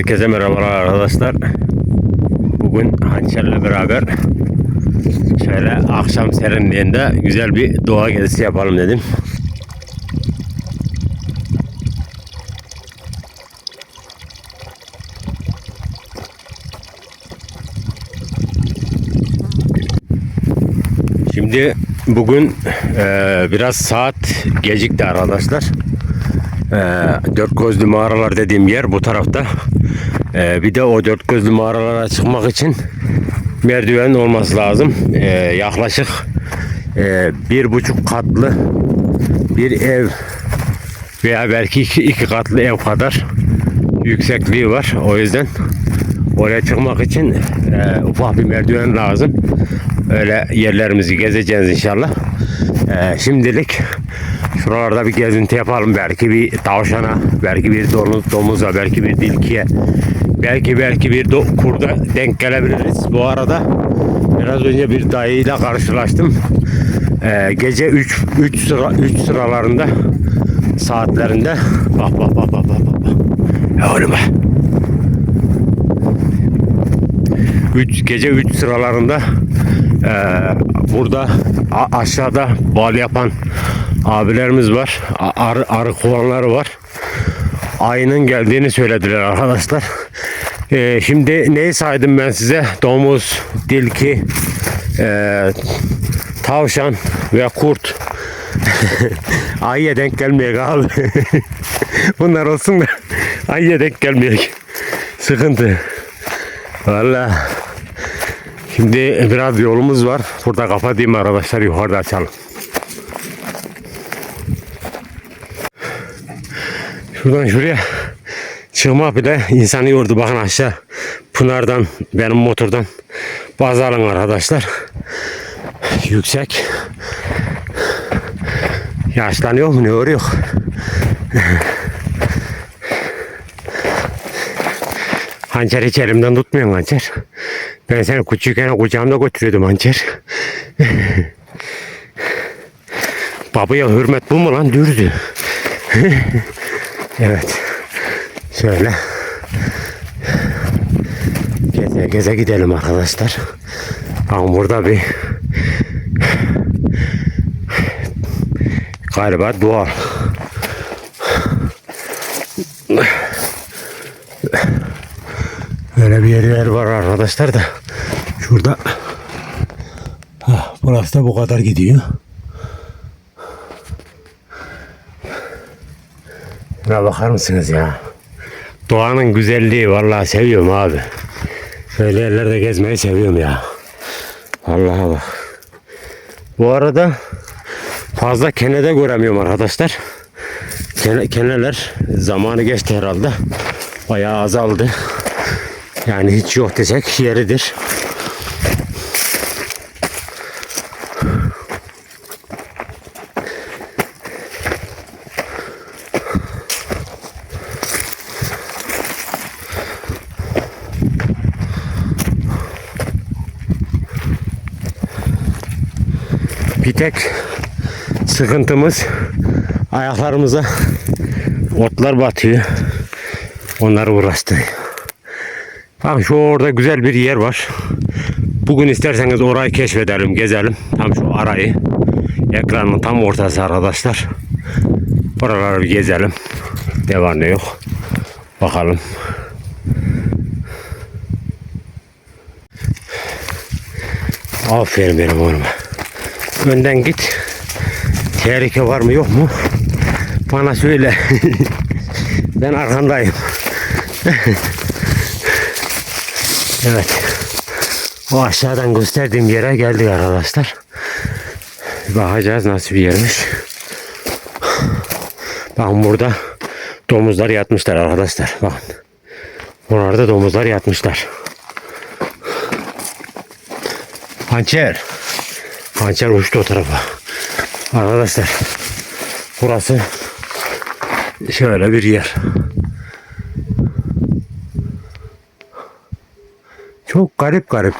Herkese merhabalar arkadaşlar. Bugün Hançer'le beraber şöyle akşam serinliğinde güzel bir doğa gezisi yapalım dedim. Şimdi bugün eee, biraz saat gecikti arkadaşlar. Ee, dört gözlü mağaralar dediğim yer bu tarafta. Ee, bir de o dört gözlü mağaralara çıkmak için merdiven olması lazım. Ee, yaklaşık e, bir buçuk katlı bir ev veya belki iki, iki katlı ev kadar yüksekliği var. O yüzden oraya çıkmak için e, ufak bir merdiven lazım. Öyle yerlerimizi gezeceğiz inşallah. E, şimdilik şuralarda bir gezinti yapalım. Belki bir tavşana, belki bir domuz, domuza, belki bir dilkiye, belki belki bir do- kurda denk gelebiliriz. Bu arada biraz önce bir dayıyla karşılaştım. E, gece 3 3 sıra 3 sıralarında saatlerinde bak bak bak bak bak bak. Ya oğlum be. 3 gece 3 sıralarında eee, burada aşağıda bal yapan abilerimiz var. Arı, arı kovanları var. Ayının geldiğini söylediler arkadaşlar. Eee, şimdi neyi saydım ben size? Domuz, dilki, eee, tavşan ve kurt. Ayıya denk gelmeyecek abi. Bunlar olsun da ayıya denk gelmeyecek. Sıkıntı. Valla. Şimdi biraz yolumuz var. Burada kapatayım arkadaşlar yukarıda açalım. Şuradan şuraya çıkmak bile insanı yordu. Bakın aşağı Pınar'dan benim motordan bazı alın arkadaşlar. Yüksek. Yaşlanıyor mu ne yoruyor? Hançer hiç elimden tutmuyorsun hançer. Ben seni küçükken kucağımda götürüyordum hançer. Babaya hürmet bu mu lan dürdü. evet. Şöyle. Geze geze gidelim arkadaşlar. Bakın burada bir galiba doğal. Böyle bir yer var arkadaşlar da. Şurada. Hah, burası da bu kadar gidiyor. Şuna bakar mısınız ya? Doğanın güzelliği vallahi seviyorum abi. Böyle yerlerde gezmeyi seviyorum ya. Vallahi bak. Bu arada fazla kenede göremiyorum arkadaşlar. Kene, keneler zamanı geçti herhalde. Bayağı azaldı. Yani hiç yok desek yeridir. Bir tek sıkıntımız ayaklarımıza otlar batıyor. Onları uğraştırıyor. Bak şu orada güzel bir yer var. Bugün isterseniz orayı keşfedelim, gezelim. Tam şu arayı. Ekranın tam ortası arkadaşlar. Buraları bir gezelim. Ne var ne yok. Bakalım. Aferin benim oğluma. Önden git. Tehlike var mı yok mu? Bana söyle. ben arkandayım. Evet. O aşağıdan gösterdiğim yere geldik arkadaşlar. Bakacağız nasıl bir yermiş. Bakın burada domuzlar yatmışlar arkadaşlar. Bakın. Buralarda domuzlar yatmışlar. Hançer. Hançer uçtu o tarafa. Arkadaşlar. Burası şöyle bir yer. Çok garip garip.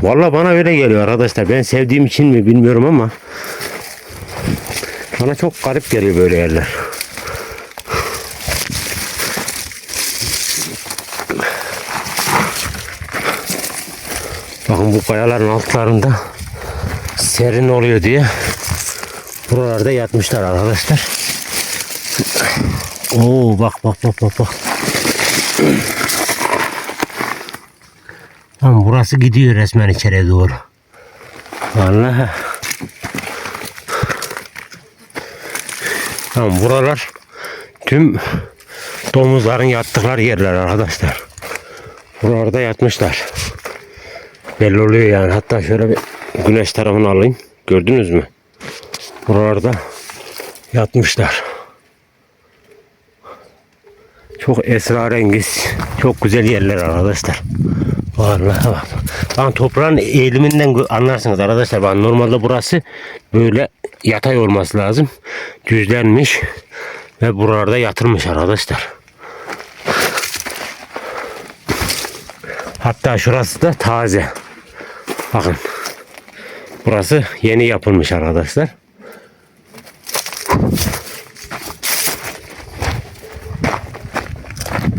Valla bana öyle geliyor arkadaşlar. Ben sevdiğim için mi bilmiyorum ama bana çok garip geliyor böyle yerler. Bakın bu kayaların altlarında serin oluyor diye buralarda yatmışlar arkadaşlar. Oo bak bak bak bak bak. Tamam burası gidiyor resmen içeriye doğru. Vallahi. Tamam buralar tüm domuzların yattıkları yerler arkadaşlar. Buralarda yatmışlar. Belli oluyor yani. Hatta şöyle bir güneş tarafını alayım. Gördünüz mü? Buralarda yatmışlar. Çok esrarengiz, çok güzel yerler arkadaşlar. Vallahi bak. Ben toprağın eğiliminden anlarsınız arkadaşlar. Ben normalde burası böyle yatay olması lazım. Düzlenmiş ve buralarda yatırmış arkadaşlar. Hatta şurası da taze. Bakın. Burası yeni yapılmış arkadaşlar.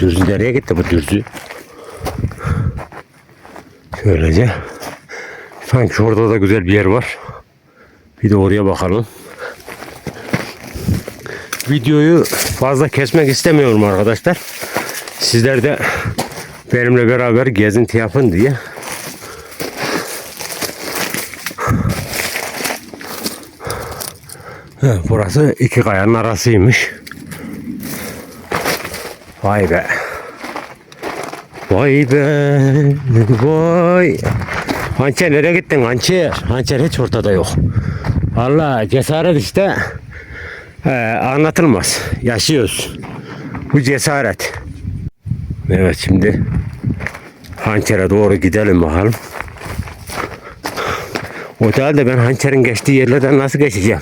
Dürzü nereye gitti bu dürzü? Şöylece. Sanki orada da güzel bir yer var. Bir de oraya bakalım. Videoyu fazla kesmek istemiyorum arkadaşlar. Sizler de benimle beraber gezinti yapın diye. Burası iki kayanın arasıymış. Vay be. Vay be. Vay. Hançer nereye gittin Hançer? Hançer hiç ortada yok. Valla cesaret işte ee, anlatılmaz. Yaşıyoruz. Bu cesaret. Evet şimdi hançere doğru gidelim bakalım. O halde ben hançerin geçtiği yerlerden nasıl geçeceğim?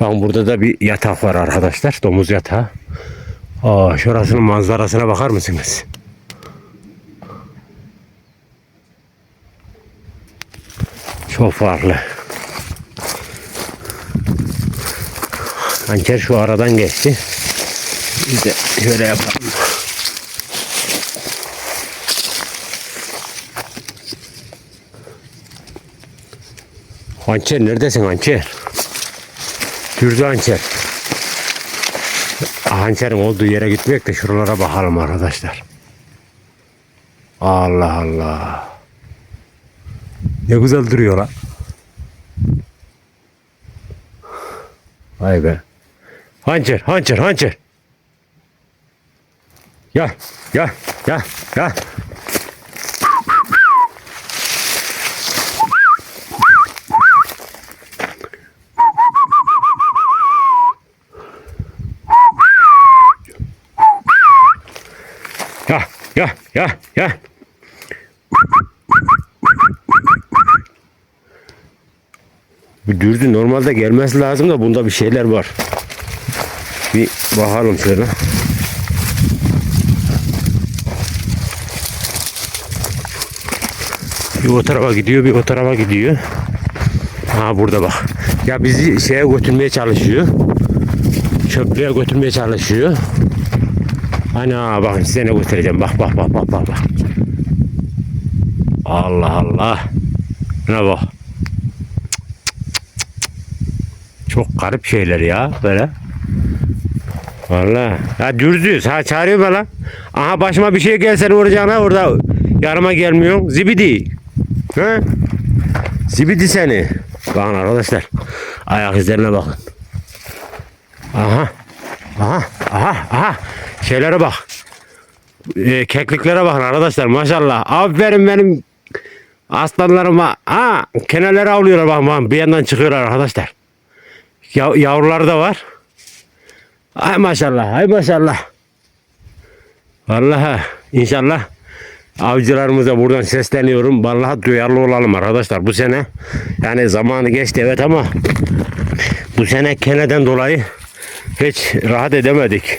Bakın burada da bir yatak var arkadaşlar. Domuz yatağı. Aa, şurasının manzarasına bakar mısınız? Çok farklı. Hançer şu aradan geçti. Biz de şöyle yapalım. Hançer neredesin Hançer? Dürdü Hançer. Hançerin olduğu yere gitmek de şuralara bakalım arkadaşlar. Allah Allah. Ne güzel duruyor lan. Vay be. Hançer, hançer, hançer. Gel, gel, gel, gel. Gel, gel, gel, gel. Bu dürdü normalde gelmesi lazım da bunda bir şeyler var. Bir bakalım şöyle. Bir o tarafa gidiyor, bir o tarafa gidiyor. Ha burada bak. Ya bizi şeye götürmeye çalışıyor. Çöplüğe götürmeye çalışıyor. Ana bakın size ne göstereceğim. Bak bak bak bak. bak. Allah Allah. Ne bak. Çok garip şeyler ya böyle. Vallahi. Ya dürzüz. Ha çağırıyor bana. Aha başıma bir şey gelse vuracağına orada yarıma gelmiyor. Zibidi. He? Zibidi seni. Bakın arkadaşlar. Ayak izlerine bakın. Aha. Aha. Aha. Aha. Şeylere bak. Ee, kekliklere bakın arkadaşlar maşallah. Aferin benim aslanlarıma. Ha, kenarları avlıyorlar bakın, bakın. Bir yandan çıkıyorlar arkadaşlar. Ya, yavruları da var. Ay maşallah, ay maşallah. Vallahi inşallah avcılarımıza buradan sesleniyorum. Vallahi duyarlı olalım arkadaşlar. Bu sene yani zamanı geçti evet ama bu sene keneden dolayı hiç rahat edemedik.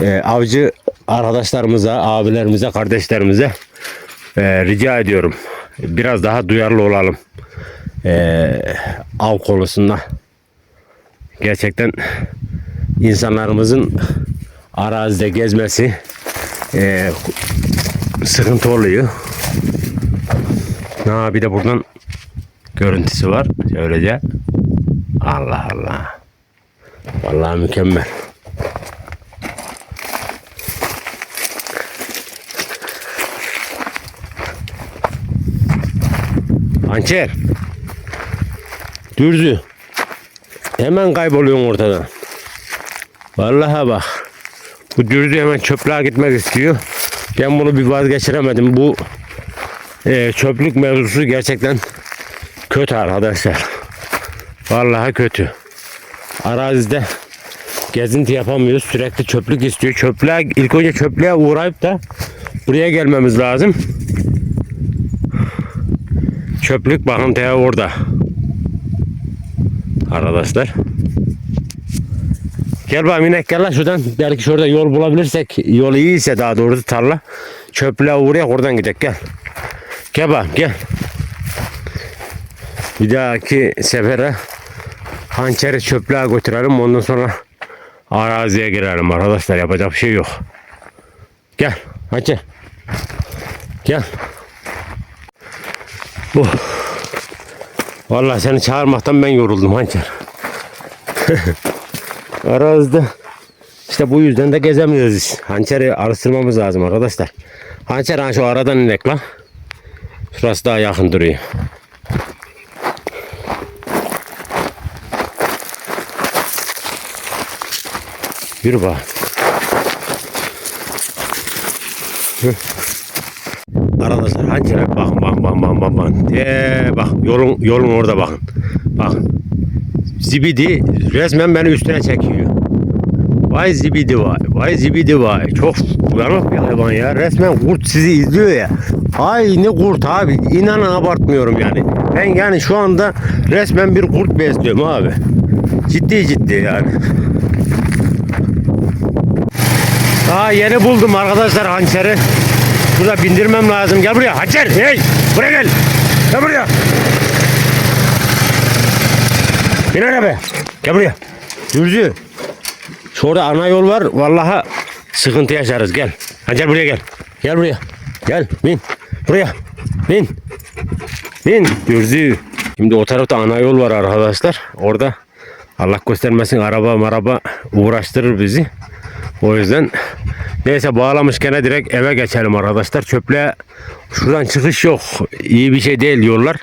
Ee, avcı arkadaşlarımıza, abilerimize, kardeşlerimize e, rica ediyorum. Biraz daha duyarlı olalım. Ee, av konusunda. Gerçekten insanlarımızın arazide gezmesi e, sıkıntı oluyor. Ha bir de buradan görüntüsü var. Şöylece. Allah Allah. Vallahi mükemmel. Hançer. Dürzü. Hemen kayboluyorsun ortadan. Vallahi bak. Bu dürzü hemen çöplüğe gitmek istiyor. Ben bunu bir vazgeçiremedim. Bu e, çöplük mevzusu gerçekten kötü arkadaşlar. Vallahi kötü. Arazide gezinti yapamıyoruz. Sürekli çöplük istiyor. Çöplüğe, ilk önce çöplüğe uğrayıp da buraya gelmemiz lazım. Çöplük bakın te orada. Arkadaşlar. Gel bak minek gel lan şuradan. Belki şurada yol bulabilirsek yol iyiyse daha doğrusu tarla. Çöplüğe uğrayak oradan gidelim gel. Gel bak gel. Bir dahaki sefere hançeri çöplüğe götürelim ondan sonra araziye girelim arkadaşlar yapacak bir şey yok. Gel hançer. Gel. Bu. Vallahi seni çağırmaktan ben yoruldum hançer. Arazide işte bu yüzden de gezemiyoruz. biz. Hançeri alıştırmamız lazım arkadaşlar. Hançer ha şu aradan inek lan. Şurası daha yakın duruyor. Yürü bak. Hı. Arkadaşlar hançere bakın bakın bakın bakın bakın. bakın. Ee, bak yolun yolun orada bakın. Bakın. Zibidi resmen beni üstüne çekiyor. Vay zibidi vay. Vay zibidi vay. Çok uyanık bir hayvan ya. Resmen kurt sizi izliyor ya. Aynı kurt abi. İnanın abartmıyorum yani. Ben yani şu anda resmen bir kurt besliyorum abi. Ciddi ciddi yani. Aa yeni buldum arkadaşlar hançeri. Burada bindirmem lazım. Gel buraya hançer. Hey buraya gel. Gel buraya. Bin arabaya. Gel buraya. Dürzü. Şurada ana yol var. Vallahi sıkıntı yaşarız. Gel. Hançer buraya gel. Gel buraya. Gel. Bin. Buraya. Bin. Bin. Dürzü. Şimdi o tarafta ana yol var arkadaşlar. Orada Allah göstermesin araba maraba uğraştırır bizi. O yüzden neyse bağlamışken direkt eve geçelim arkadaşlar. Çöple şuradan çıkış yok. İyi bir şey değil yollar.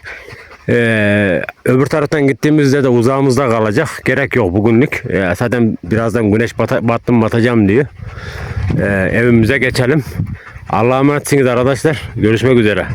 Ee, öbür taraftan gittiğimizde de uzağımızda kalacak. Gerek yok bugünlük. Ee, zaten birazdan güneş bata, battım batacağım diyor. Ee, evimize geçelim. Allah'a emanetsiniz arkadaşlar. Görüşmek üzere.